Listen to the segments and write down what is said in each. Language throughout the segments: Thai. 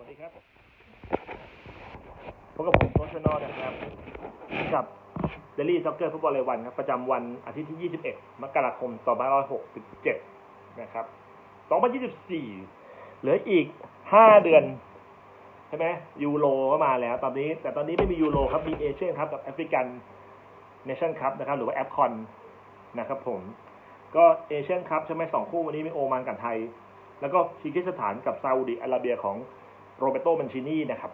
วัสดีครับพบกับผมโค้ชนอนะครับ กับเดลี่ซ็อกเกอร์ฟุตบอลรายวันครับ ประจำวันอาทิตย์ที่ 21 มกราคม 2567 นะครับ 2024 เหลืออีก 5 เดือน ใช่ไหมยูโรก็มาแล้ว ตอนนี้ แต่ตอนนี้ไม่มียูโรครับ มีเอเชียนครับกับแอฟริกันเนชั่นคัพนะครับ หรือว่าแอฟคอนนะครับผม ก็เอเชียนคัพใช่ไหมสองคู่วันนี้มีโอมานกับไทย แล้วก็คีร์กิสถานกับซาอุดิอาระเบียของ โรเบโตมันชินีนะครับ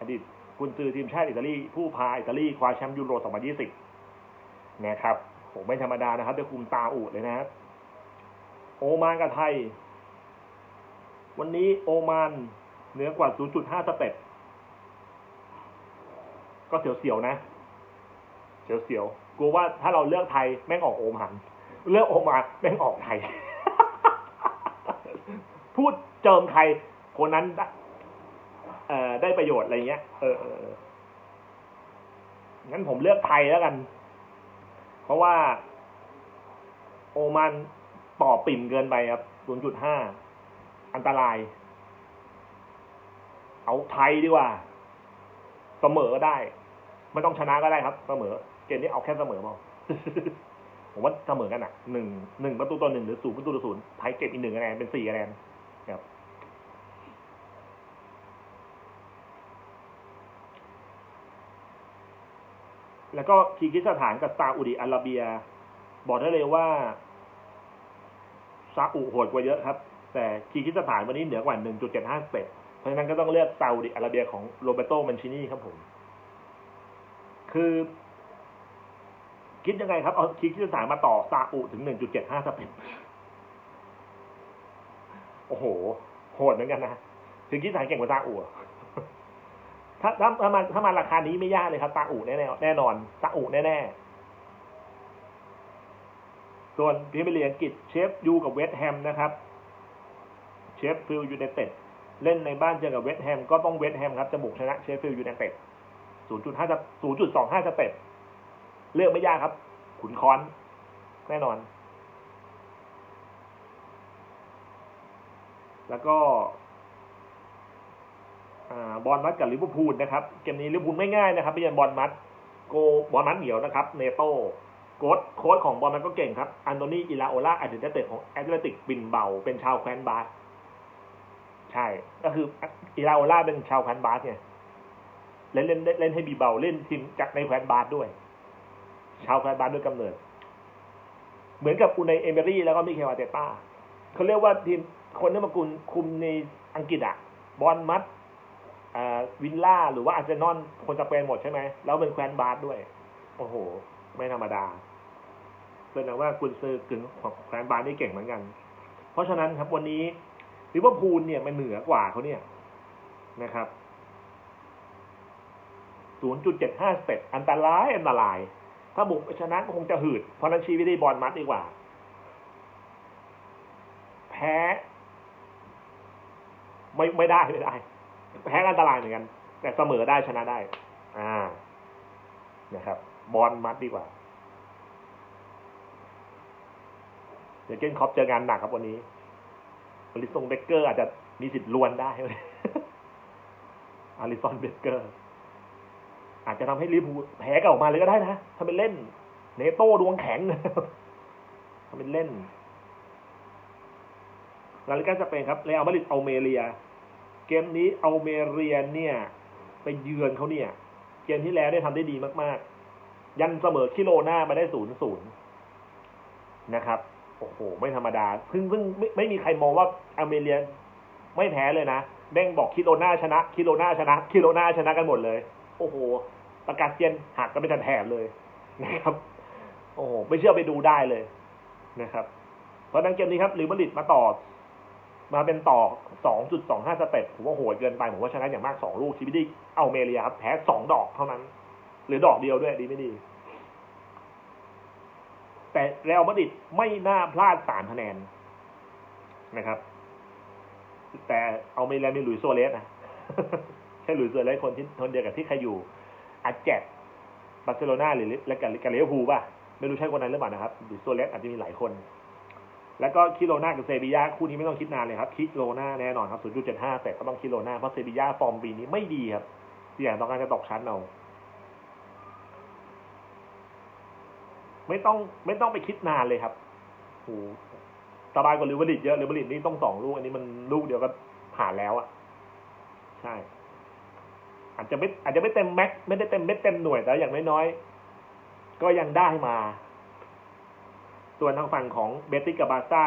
อดีตกุนซือทีมชาติอิตาลี ผู้พาอิตาลีคว้าแชมป์ยูโร 2020 นะครับโหไม่ธรรมดานะครับด้คุมตาอูดเลยนะครับ โอมานกับไทย วันนี้โอมานเหนือกว่า 0.5 สเต็ป ก็เสียวๆนะ เสียวๆกลัวว่าถ้าเราเลือกไทยแม่งออกโอมานเลือกโอมานแม่งออกไทย พูดเจิมใครคนนั้น ได้เอ่อได้ประโยชน์อะไรเงี้ยเออองั้นผมเลือกไทยแล้วกัน เพราะว่า โอมันต่อปิ่มเกินไปครับ 0.5 อันตราย เอาไทยดีกว่า เสมอได้ ไม่ต้องชนะก็ได้ครับ เสมอ เกมนี้เอาแค่เสมอพอผมว่าเสมอกันอะหนึ่งหนึ่งประตูต่อหนึ่งหรือศูนย์ประตูต่อศูนย์ไทยเก็บอีกหนึ่งคะแนนเป็นสี่คะแนนครับ แล้วก็คีกิสถานกับซาอุดิอาระเบีย บอกได้เลยว่าซาอุโหดกว่าเยอะครับ แต่คีกิสถานวันนี้เหนือกว่า 1.75 สเต็ปเพราะฉะนั้นก็ต้องเลือกซาอุดิอาระเบียของโรเบโตมันชินีครับผม คือ คิดยังไงครับ เอาคีกิสถานมาต่อซาอุถึง 1.75 สเต็ปโอ้โห โหดเหมือนกันนะคีร์กิสถานเก่งกว่าซาอุอ ถ้าถ้าถ้ามาถ้ามาราคานี้ไม่ยากเลยครับซาอุแน่แน่นอนซาอุแน่ๆส่วนพรีเมียร์ลีกอังกฤษเชฟยูกับเวสต์แฮมนะครับ เชฟฟิลยูไนเต็ดเล่นในบ้านเจอกับเวสต์แฮมก็ต้องเวสต์แฮมครับจะบุกชนะเชฟฟิลยูไนเต็ด0.5จะ0.25สเต็ปเลือกไม่ยากครับ ขุนค้อน แน่นอน แล้วก็ บอลมัดกับลิเวอร์พูลนะครับ เกมนี้ลิเวอร์พูลไม่ง่ายนะครับไม่ใช่บอลมัดโกบอลมัดเหนียวนะครับเนโต้โค้ชโค้ชของบอลมัดก็เก่งครับอันโตนีอิลาโอลาอดีตนักเตะของแอตเลติกบินเบา เป็นชาวแคว้นบาสใช่ ก็คืออิลาโอลาเป็นชาวแคว้นบาสไงเล่นเล่นเล่นให้บีเบาเล่นทีมจากในแคว้นบาสด้วย ชาวแคว้นบาสด้วยกำเนิด เหมือนกับอุนในเอเมรี่แล้วก็มิเคลอาเตต้าเขาเรียกว่าทีมคนที่มากุลคุมในอังกฤษอะบอลมัด วิลล่าหรือว่าอาร์เซนอลคนสเปนหมดใช่ไหม แล้วเป็นแคว้นบาสด้วย โอ้โห ไม่ธรรมดาแสดงว่ากุนซือกึ่งของแคว้นบาสนี่เก่งเหมือนกัน เพราะฉะนั้นครับวันนี้ลิเวอร์พูลเนี่ยมันเหนือกว่าเขาเนี่ยนะครับ 0.75สเต็ปอันตรายอันตราย ถ้าบุกไปชนะก็คงจะหืด เพราะฉะนั้นชีวิตได้บอลมัดดีกว่า แพ้ ไม่ไม่ได้ไม่ได้ แพ้ก็อันตรายเหมือนกัน แต่เสมอได้ชนะได้ อ่า นะครับ บอลมัดดีกว่า เดี๋ยวเกนคอปเจองานหนักครับวันนี้อลิซงเบเกอร์อาจจะมีสิทธิ์ลวนได้อลิซอนเบเกอร์ อาจจะทำให้ลิพูแพ้กลับออกมาเลยก็ได้นะถ้าเป็นเล่น เนโต้ดวงแข็งถ้าเป็นเล่นลาลิกาสเปนครับเรอัลมาดริดเอาเมเรีย เกมนี้เอาเมเรียนเนี่ย ไปเยือนเขาเนี่ย เกมที่แล้วได้ทำได้ดีมากๆ ยันเสมอคิโลหน้ามาได้ศูนย์ศูนย์นะครับ โอ้โห ไม่ธรรมดาเพิ่งเพิ่งไม่ไม่มีใครมองว่าอเมเรียนไม่แพ้เลยนะแม่งบอกคิโลหน้าชนะ คิโลหน้าชนะ คิโลหน้าชนะกันหมดเลย โอ้โห ประกาศเซียนหักกันไปแถบเลยนะครับ โอ้โห ไม่เชื่อไปดูได้เลยนะครับ เพราะนั้นเกมนี้ครับลิมาดริดมาต่อ มาเป็นต่อ 2.25 สเต็ปผมว่าโหดเกินไป ผมว่าชนะอย่างมาก 2 ลูกชีวิดีเอาเมเรียครับแพ้ 2 ดอกเท่านั้น หรือดอกเดียวด้วยดีไม่ดี แต่เรอัลมาดริดไม่น่าพลาด3คะแนนนะครับ แต่เอาเมเรียมีหลุยโซเลสนะใช่หลุยโซเลสคนที่คนเดียวกับที่ใครอยู่อาแจกบาร์เซโลนาหรือและกับกับลิเวอร์พูลป่ะ ไม่รู้ใช่คนนั้นหรือเปล่านะครับหลุยส์โซเลสอาจจะมีหลายคน แล้วก็คิโลนากับเซบียาคู่นี้ไม่ต้องคิดนานเลยครับคิโลนาแน่นอนครับ 0.75 แต่ก็ต้องคิโลนาเพราะเซบียาฟอร์มปีนี้ไม่ดีครับเสี่ยงต่อการจะตกชั้นเอาไม่ต้องไม่ต้องไปคิดนานเลยครับโหสบายกว่าลิเวอร์ลิดเยอะลิเวอร์ลิดนี่ต้องสองลูก อันนี้มันลูกเดียวก็ผ่านแล้วอะ ใช่ อาจจะไม่อาจจะไม่เต็มแม็กไม่ได้เต็มเม็ดเต็มหน่วยแต่อย่างน้อยๆก็ยังได้มา ส่วนทางฝั่งของเบติสกับบาซ่า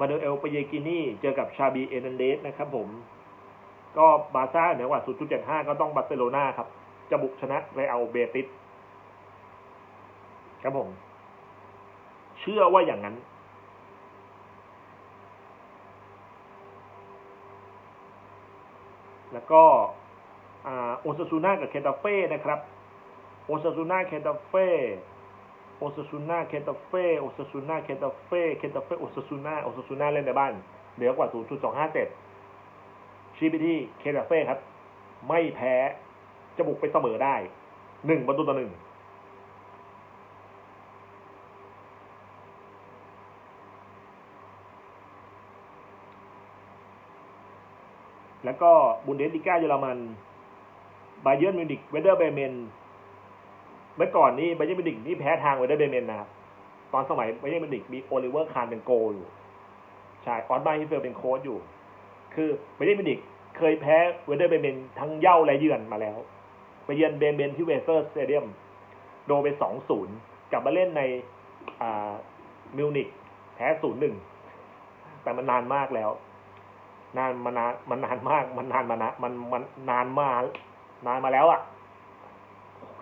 มาดูเอลปเยกินีเจอกับชาบีเอนันเดสนะครับผม ก็บาซ่าเหนือกว่า 0.75 ก็ต้องบาร์เซโลนาครับ จะบุกชนะเรอัลเบติสครับผม เชื่อว่าอย่างนั้น แล้วก็โอซาซูน่ากับเคตาเฟ่นะครับ โอซาซูน่าเคตาเฟ่ โอซาซูน่าเคตาเฟ่โอซาซูน่าเคตาเฟ่เคตาเฟ่โอซาซูน่าโอซาซูน่าเล่นในบ้านเหนือกว่า 0.257ชี้ไปที่เคตาเฟ่ครับ ไม่แพ้จะบุกไปเสมอได้หนึ่งประตูต่อหนึ่งแล้วก็บุนเดสลิก้าเยอรมัน บาเยิร์นมิวนิกเวเดอร์เบเมน เมื่อก่อนนี้บเยนมิวนิกนี่แพ้ทางเวเดอร์เบเมนนะครับ ตอนสมัยบเยนมิวนิกมีโอลิเวอร์คาร์เป็นโกอยู่ใช่ออสมาฮิเฟลเป็นโค้ชอยู่ คือบเยนมิวนิกเคยแพ้เวเดอร์เบเมนทั้งเย่าและเยือนมาแล้วไปเยือนเบเมนที่เวเซอร์สเตเดียมโดนไปสองศูนย์กลับมาเล่นในอ่ามิวนิกแพ้ศูนย์หนึ่งแต่มันนานมากแล้ว นานมานานมันนานมาก มันนานมานะมันมันนานมานานมาแล้วอะ่ะ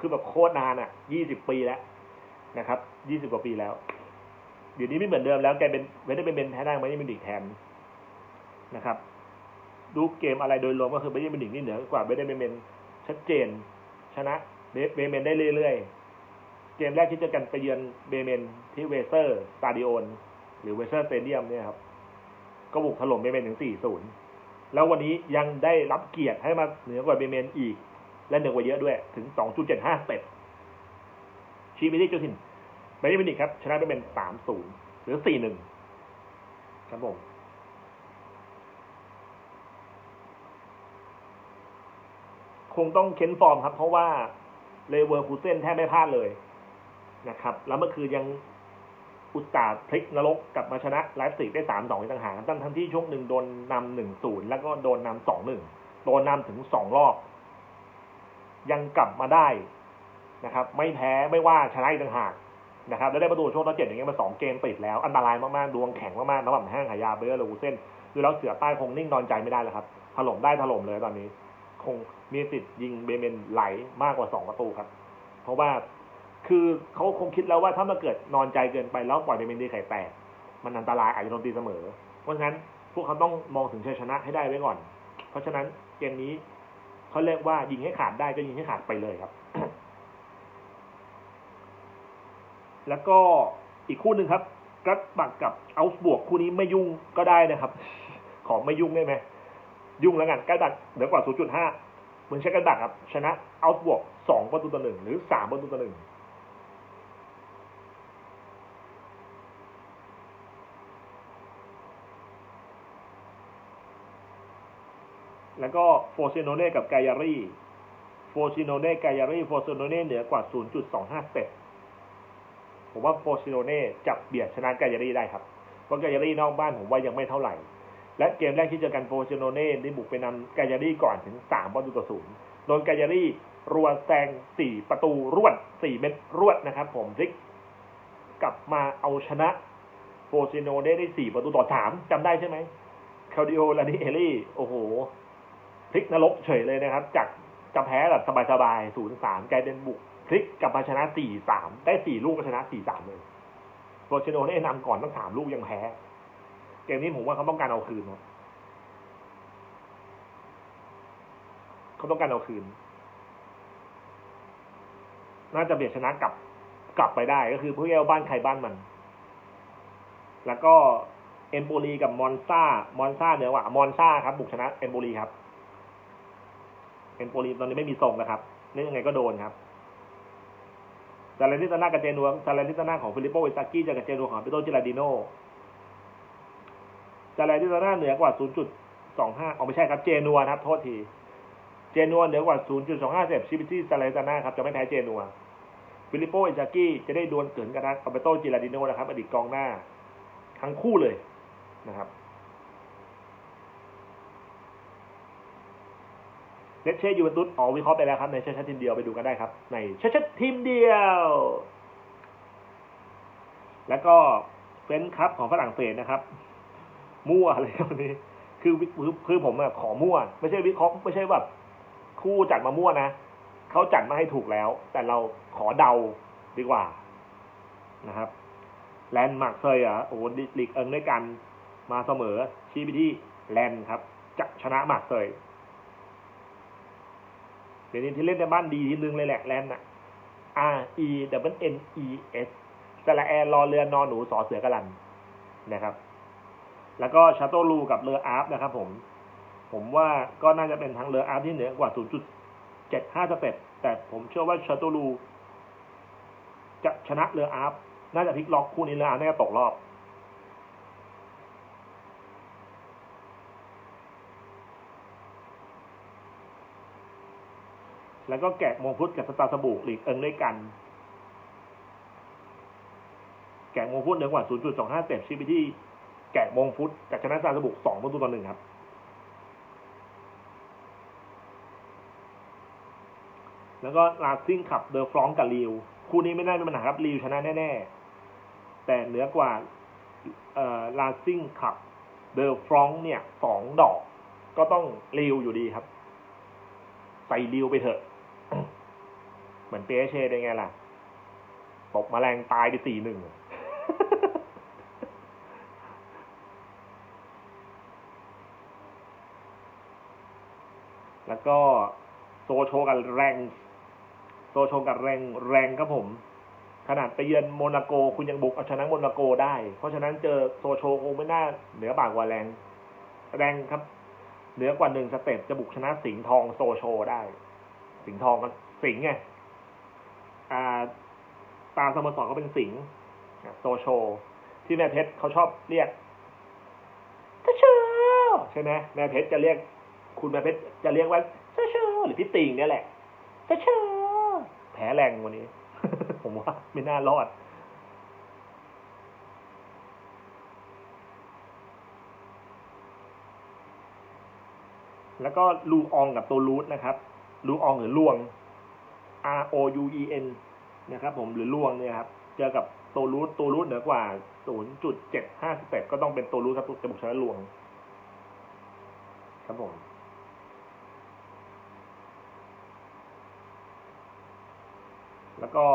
คือแบบโคตรนานอะ่ะยี่สิบปีแล้วนะครับยี่สิบกว่าปีแล้วเดี๋ยวนี้ไม่เหมือนเดิมแล้วแกเป็นไม่ได้เป็นเบนแท้ได้ไม่ได้เป็นดิกแทนนะครับ ดูเกมอะไรโดยรวมก็คือไม่ได้เป็นดิกนี่เหนือกว่าไม่ได้เป็นเบนชัดเจน ชนะเบเมนได้เรื่อยๆ เกมแรกที่เจอกันไปเยือนเบเมนที่เวเซอร์สตาดิโอนหรือเวเซอร์สเตเดียมเนี่ยครับ ก็บุกถล่มเบเมนถึง 4-0 แล้ววันนี้ยังได้รับเกียรติให้มาเหนือกว่าเบเมนอีก และเหนือกว่าเยอะด้วยถึง 2.75 สเต็ปชีมิลี่จูทินเบเมนิกครับ ชนะเบเมน3-0 หรือ 4-1 ครับผมคงต้องเค้นฟอร์มครับ เพราะว่าเลเวอร์คูเซนแทบไม่พลาดเลยนะครับ แล้วเมื่อคืนยังอุตสาห์พลิกนรกกลับมาชนะไลฟ์สิกได้สามสองในต่างหากตั้งทั้งที่ช่วงหนึ่งโดนนำหนึ่งศูนย์แล้วก็โดนนำสองหนึ่งโดนนำถึงสองรอบ ยังกลับมาได้นะครับ ไม่แพ้ไม่ว่าชนะอีกต่างหากนะครับแล้วได้ประตูช่วงต่อเจ็ดอย่างเงี้ยมาสองเกมติดแล้ว อันตรายมากๆดวงแข็งมากๆระหว่างแห้งหายาเบอร์หรือเส้นคือแล้วเสือใต้คงนิ่งนอนใจไม่ได้แล้วครับถล่มได้ถล่มเลยตอนนี้ คงมีสิทธิ์ยิงเบเมนไหลมากกว่าสองประตูครับ เพราะว่าคือเขาคงคิดแล้วว่าถ้ามาเกิดนอนใจเกินไปแล้วปล่อยเบเมนดีไข่แตกมันอันตรายอาจจะโดนตีเสมอ เพราะฉะนั้นพวกเขาต้องมองถึงชัยชนะให้ได้ไว้ก่อน เพราะฉะนั้นเกมนี้ เขาเรียกว่ายิงให้ขาดได้ก็ยิงให้ขาดไปเลยครับ แล้วก็อีกคู่หนึ่งครับกัตบักกับเอาส์บวกคู่นี้ไม่ยุ่งก็ได้นะครับ ขอไม่ยุ่งได้ไหมยุ่งแล้วกันกัตบักเหนือกว่า 0.5เหมือนใช้กัตบักครับ ชนะเอาส์บวก2ประตูต่อหนึ่งหรือ3ประตูต่อหนึ่งแล้ว ก็โฟซิโนเน่กับไกยารีโฟซิโนเน่ไกยารีโฟซิโนเน่เหนือกว่า 0.25 เซตผมว่าโฟซิโนเน่จับเบียดชนะไกยารีได้ครับ เพราะไกยารีนอกบ้านผมว่ายังไม่เท่าไหร่ และเกมแรกที่เจอกันโฟซิโนเน่ได้บุกไปนำไกยารีก่อนถึง3ประตูต่อศูนย์โดนไกยารีรัวแซง 4 ประตูรวด 4 เม็ดรวดนะครับ ผมพลิกกลับมาเอาชนะโฟซิโนเน่ได้ 4 ประตูต่อ 3จำได้ใช่ไหมคาดิโอลานิเอลี่ โอ้โห พลิกนรกเฉยเลยนะครับ จากจะแพ้แบบสบายๆศูนย์สามกลายเป็นบุกพลิกกลับมาชนะสี่สามได้สี่ลูกก็ชนะสี่สามเลยโรเชโนได้นำก่อนตั้งสามลูกยังแพ้ เกมนี้ผมว่าเขาต้องการเอาคืนครับเขาต้องการเอาคืน น่าจะเบียดชนะกลับกลับไปได้ก็คือผู้เยาบ้านใครบ้านมัน แล้วก็เอมโปลีกับมอนซามอนซาเหนือกว่ามอนซาครับ บุกชนะเอมโปลีครับ เอมโปลีตอนนี้ไม่มีทรงนะครับเล่ยังไงก็โดนครับซาเลนิตาน่ากับเจนัวซาเลนิตาน่าของฟิลิปโปวิซากิจอกับเจนัวของเปโตจิลาดิโนซาเลนติซาน่าเหนือกว่า 0.25อ๋อไม่ใช่ครับเจนัวนะครับ โทษที เจนัวเหนือกว่า 0.25เซฟชิบิตี้ซาเลนติซาน่าครับจะไม่แพ้เจนัวฟิลิปโปเอจากกี้จะได้ดวลเกินกันนะอัลเบโตจิราดิโนนะครับอดีตกองหน้า ทั้งคู่เลยนะครับ เลเช่ยูเวนตุสออกวิเคราะห์ไปแล้วครับ ในเชชัดทีมเดียวไปดูกันได้ครับ ในเชชัดทีมเดียว แล้วก็เฟนครับของฝรั่งเศสนะครับ มั่วอะไรวันนี้คือคือคือผมอะขอมั่ว ไม่ใช่วิเคราะห์ไม่ใช่แบบคู่จัดมามั่วนะเขาจัดมาให้ถูกแล้ว แต่เราขอเดาดีกว่านะครับแลนด์มาร์กเซยอะโอ้ลีกเอิงด้วยกันมาเสมอชี้ไปที่แลนด์ครับจะชนะมาร์กเซย เดี๋ยวนี้ที่เล่นในบ้านดีทีนึงเลยแหละแลนด์อะ R E W N E S สระแอรรอเรือนนอนหนูสอเสือกระลันนะครับ แล้วก็ชาโตลูกับเรืออาร์ฟนะครับผม ผมว่าก็น่าจะเป็นทางเรืออาร์ฟที่เหนือกว่า 0.75 สเต็ป แต่ผมเชื่อว่าชาโตลูจะชนะเรืออาร์ฟน่าจะพลิกล็อกคู่นี้เรืออาร์ฟน่าจะตกรอบ แล้วก็แกะมงพุทธกับสตาสบูกหลีกเอิงด้วยกัน แกะมงพุทธเหนือกว่า 0.25เซฟชิปไปที่ แกะมงพุทธกับชนะซาสบุก2ประตูต่อหนึ่งครับ แล้วก็ลาซิ่งขับเดอฟรองกับริว คู่นี้ไม่น่ามีปัญหาครับริวชนะแน่ ๆ แต่เหนือกว่าลาซิ่งขับเดอฟรองเนี่ยสองดอกก็ต้องริวอยู่ดีครับใส่ริวไปเถอะ มือนเปเช่ได้ไงล่ะ ตกมแมลงตายไปสี่หนึ่งแล้วก็โซโชกับแรงโซโชกับแรงแรงครับผม ขนาดไปเยือนโมนาโกคุณยังบุกเอาชนะโมนาโกได้ เพราะฉะนั้นเจอโซโชคงไม่น่าเหนือบากกว่าแรง แรงครับ เหนือกว่าหนึ่งสเต็ปจะบุกชนะสิงห์ทองโซโชได้ สิงห์ทองก็สิงห์ไง อ่าตามสโมสรก็เป็นสิงห์โซโช ที่แม่เพชรเขาชอบเรียกทเชอใช่ไหมแม่เพชรจะเรียก คุณแม่เพชรจะเรียกว่าทเชอหรือพี่ติงเนี่ยแหละทเชอแผลแรงวันนี้ ผมว่าไม่น่ารอดแล้วก็ลูอองกับตัวรูทนะครับ ลูอองหรือลวง R O U E N นะครับผมหรือลวงเนี่ยครับเจอกับตัวรูทตัวรูทเหนือกว่า 0.75สเต็ปก็ต้องเป็นตัวรูทครับจะบุกชนะลวง ครับผมแล้วก็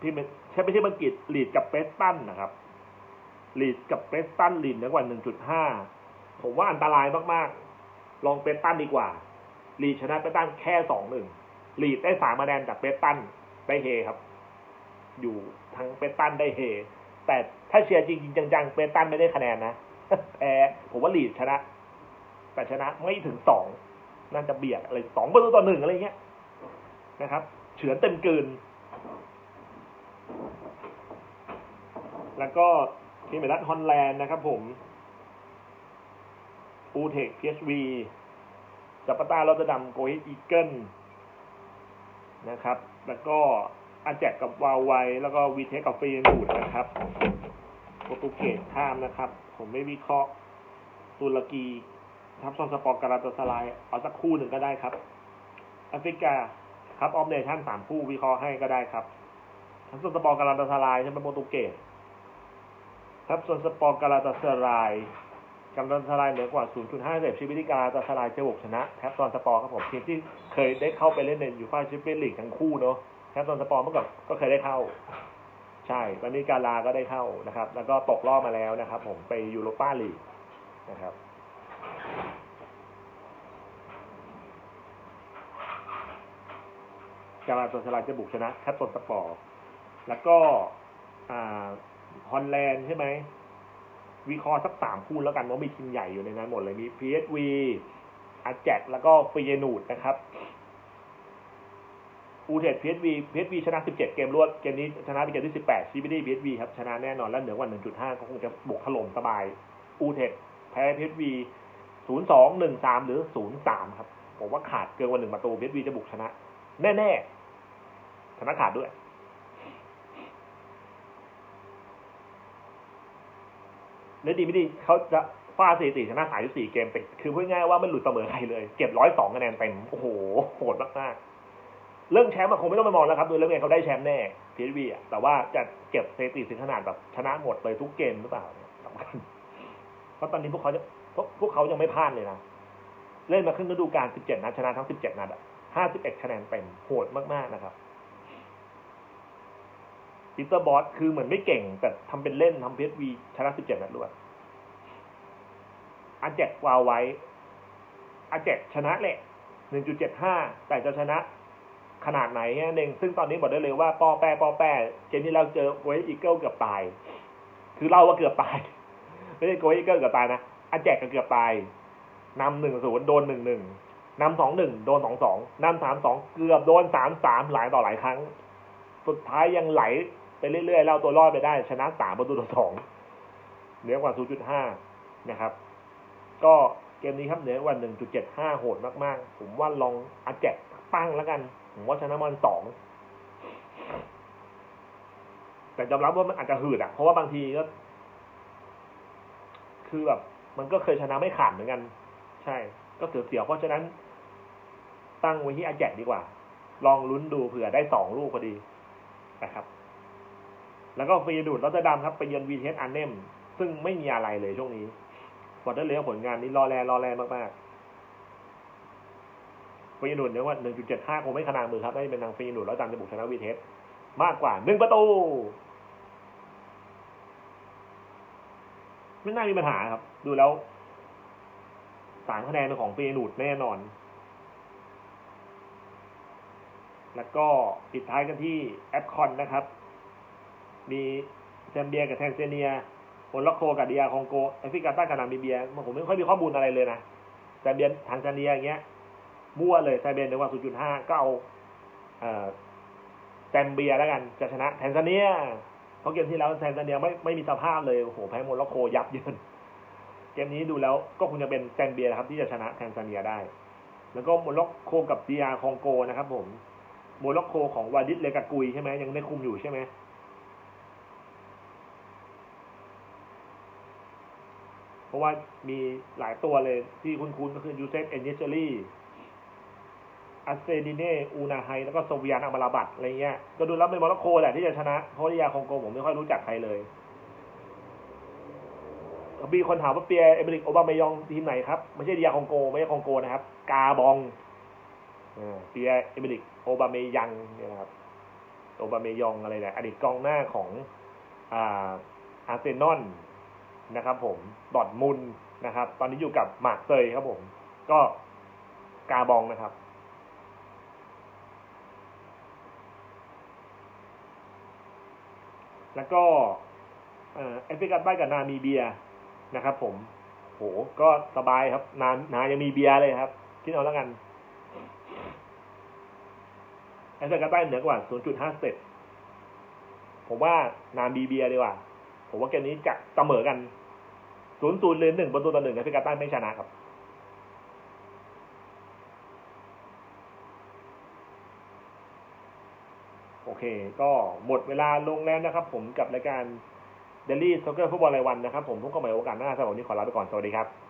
ที่เป็นใช้ไปที่บังกิตลีดกับเปสตันนะครับลีดกับเปสตันลีดเหนือกว่า 1.5 ผมว่าอันตรายมาก ๆ ลองเปสตันดีกว่า ลีชนะเปสตันแค่สองหนึ่งลีดได้สามคะแนนจากเปสตันได้เฮครับ อยู่ทั้งเปสตันได้เฮ แต่ถ้าเชียร์จริงๆจังๆเปสตันไม่ได้คะแนนนะแพ้ผมว่าลีดชนะ แต่ชนะไม่ถึงสองน่าจะเบียดอะไรสองประตูต่อหนึ่งอะไรเงี้ยนะครับ เฉือนเต็มเกินแล้วก็ทีมเมลัสฮอลแลนด์นะครับผมอูเทคพีเอชวี จัปาตาลอตเตอร์ดัมโกฮิตอีเกิลนะครับ แล้วก็อาแจกกับวาวไว แล้วก็วีเทคกับฟรีนูดนะครับโปรตุเกสข้ามนะครับ ผมไม่วิเคราะห์ตุรกีทับซอนสปอร์กาลาตสลายเอาสักคู่หนึ่งก็ได้ครับแอฟริกาครับออฟเนชั่นสามคู่วิเคราะห์ให้ก็ได้ครับทับซอนสปอร์กาลาตสลายใช่ไหมโปรตุเกสทับซอนสปอร์กาลาตาสลาย กำลังทลายเหนือกว่า 0.5เซฟชีวิตที่กาลาตาสลายเจบกชนะแทบซอนสปอร์ครับผมทีมที่เคยได้เข้าไปเล่นในยูฟ่าแชมเปี้ยนลีกทั้งคู่เนาะแทบซอนสปอร์เมื่อก่อนก็เคยได้เข้า ใช่ตอนนี้กาลาก็ได้เข้านะครับ แล้วก็ตกรอบมาแล้วนะครับ ผมไปยูโรป้าลีกนะครับกาลาตัวสลายจะบุกชนะแคปตนสปอร์ แล้วก็ฮอลแลนด์ใช่ไหม วิเคราะห์สักสามคู่แล้วกันว่ามีทีมใหญ่อยู่ในนั้นหมดเลยมี PSV อาแจกแล้วก็ฟีเยนูดนะครับอูเทดพีเอสวีพีเอสวีชนะ 17 เกมรวด เกมนี้ชนะเป็นเกมที่ 18ซีบีดีพีเอสวีครับ ชนะแน่นอน และเหนือกว่า 1.5 ก็คงจะบุกถล่มสบาย อูเทดแพ้พีเอสวี0-2 1-3 หรือ 0-3 ครับ ผมว่าขาดเกินกว่าหนึ่งประตูพีเอสวีจะบุกชนะ แน่ ๆ ชนะขาดด้วย และดีไม่ดีเขาจะฟาดสถิติชนะ34เกมติดคือพูดง่ายว่าไม่หลุดเสมอใครเลย เก็บ102คะแนนเต็มโอ้โหโหดมากๆเรื่องแชมป์มันคงไม่ต้องไปมองแล้วครับโดยเรื่องไงเขาได้แชมป์แน่พีเอสวีอะแต่ว่าจะเก็บสถิติถึงขนาดแบบชนะหมดเลยทุกเกมหรือเปล่าสำคัญเพราะตอนนี้พวกเขาจะพวกพวกเขายังไม่พลาดเลยนะเล่นมาครึ่งฤดูกาล17 นัดชนะทั้ง 17 นัดอะ51 คะแนนเต็มโหดมากๆนะครับ อินเตอร์บอสคือเหมือนไม่เก่ง แต่ทำเป็นเล่นทำพีเอสวีชนะ17นัดรวดอาแจกวาวไว้อาแจกชนะแหละ1.75แต่จะชนะขนาดไหนเนี่ยเองซึ่งตอนนี้บอกได้เลยว่าปอแป้ป้อแป้เกมที่เราเจอโกยอีเกิลเกือบตาย คือเราว่าเกือบตาย ไม่ใช่โกยอีเกิลเกือบตายนะอาแจกก็เกือบตายนำหนึ่งศูนย์โดนหนึ่งหนึ่งนำสองหนึ่งโดนสองสองนำสามสองเกือบโดนสามสามหลายต่อหลายครั้ง สุดท้ายยังไหล ไปเรื่อยๆเล่าตัวรอดไปได้ ชนะสามประตูต่อสองเหนือกว่า 0.5 นะครับ ก็เกมนี้ครับเหนือกว่า 1.75 โหดมากๆ ผมว่าลองอาแจกปั้งแล้วกัน ผมว่าชนะมันสองแต่ยอมรับว่ามันอาจจะหืดอะ เพราะว่าบางทีก็ คือแบบ มันก็เคยชนะไม่ขาดเหมือนกัน ใช่ ก็เสียวๆเพราะฉะนั้น ตั้งไว้ที่อาแจกดีกว่า ลองลุ้นดูเผื่อได้สองลูกพอดีนะครับ แล้วก็ฟรีดูดรอตเตอร์ดัมครับไปเยือนวีเทสอันเนมซึ่งไม่มีอะไรเลยช่วงนี้บอเดอร์เลผลงานนี้รอแรรอแรมากๆฟรีดูดเนี่ยว่า 1.75 คงไม่ขนาดมือครับได้เป็นทางฟรีดูดแล้วดัมจะบุกชนะวีเทสมากกว่าหนึ่งประตู ไม่น่ามีปัญหาครับ ดูแล้วสามคะแนนเป็นของฟรีดูดแน่นอนแล้วก็ปิดท้ายกันที่แอปคอนนะครับ มีแซมเบียกับแทนเซเนียโมร็อกโกกับดีอาคองโกแอฟริกาใต้กับนามิเบียมันผมไม่ค่อยมีข้อมูลอะไรเลยนะแซมเบียทางซาเนียอย่างเงี้ยมั่วเลยแซมเบียในว่า0.5ก็เอาเอ่อแซมเบียแล้วกันจะชนะแทนซาเนียเพราะเกมที่แล้วแทนซาเนียไม่ไม่มีสภาพเลยโอ้โหแพ้โมร็อกโกยับเยินเกมนี้ดูแล้วก็คงจะเป็นแซมเบียนะครับที่จะชนะแทนซาเนียได้ แล้วก็โมร็อกโกกับดีอาคองโกนะครับผมโมร็อกโกของวาดิสเลกากุยใช่ไหมยังได้คุมอยู่ใช่ไหม เพ ราะว่ามีหลายตัวเลยที่คุ้นๆก็คือยูเซฟเอนเนเจอรี่อัสเซดิเน่อูนาไฮแล้วก็โซเวียนอามาราบัตอะไรเงี้ย ก็ดูแล้วเป็นโมร็อกโกแหละที่จะชนะเพราะที่ยาคองโกผมไม่ค่อยรู้จักใครเลยมีคนถามว่าเปียเอเมริกโอบามายองทีมไหนครับ ไม่ใช่ดียาคองโก ไม่ใช่คองโกนะครับ กาบองเปียเอเมริกโอบาเมยังเนี่ยนะครับโอบาเมยองอะไรเนี่ยอดีตกองหน้าของอ่าอาร์เซนอล นะครับผมดอดมุนนะครับ ตอนนี้อยู่กับมาร์เซยครับผม ก็กาบองนะครับ แล้วก็แอฟริกาใต้กับนามีเบียนะครับผมโหก็สบายครับ นานายังมีเบียเลยครับ คิดเอาแล้วกันแอฟริกาใต้เหนือกว่า 0.5เซตผมว่านามีเบียดีกว่า ผมว่าเกมนี้จะเสมอกัน 0-0เลยหนึ่งประตูต่อหนึ่งแอฟริกาใต้ไม่ชนะครับ โอเค ก็หมดเวลาลงแล้วนะครับ ผมกับรายการเดลี่ซ็อกเกอร์ฟุตบอลรายวันนะครับ ผมพบกันใหม่โอกาสหน้าสำหรับวันนี้ขอลาไปก่อน สวัสดีครับ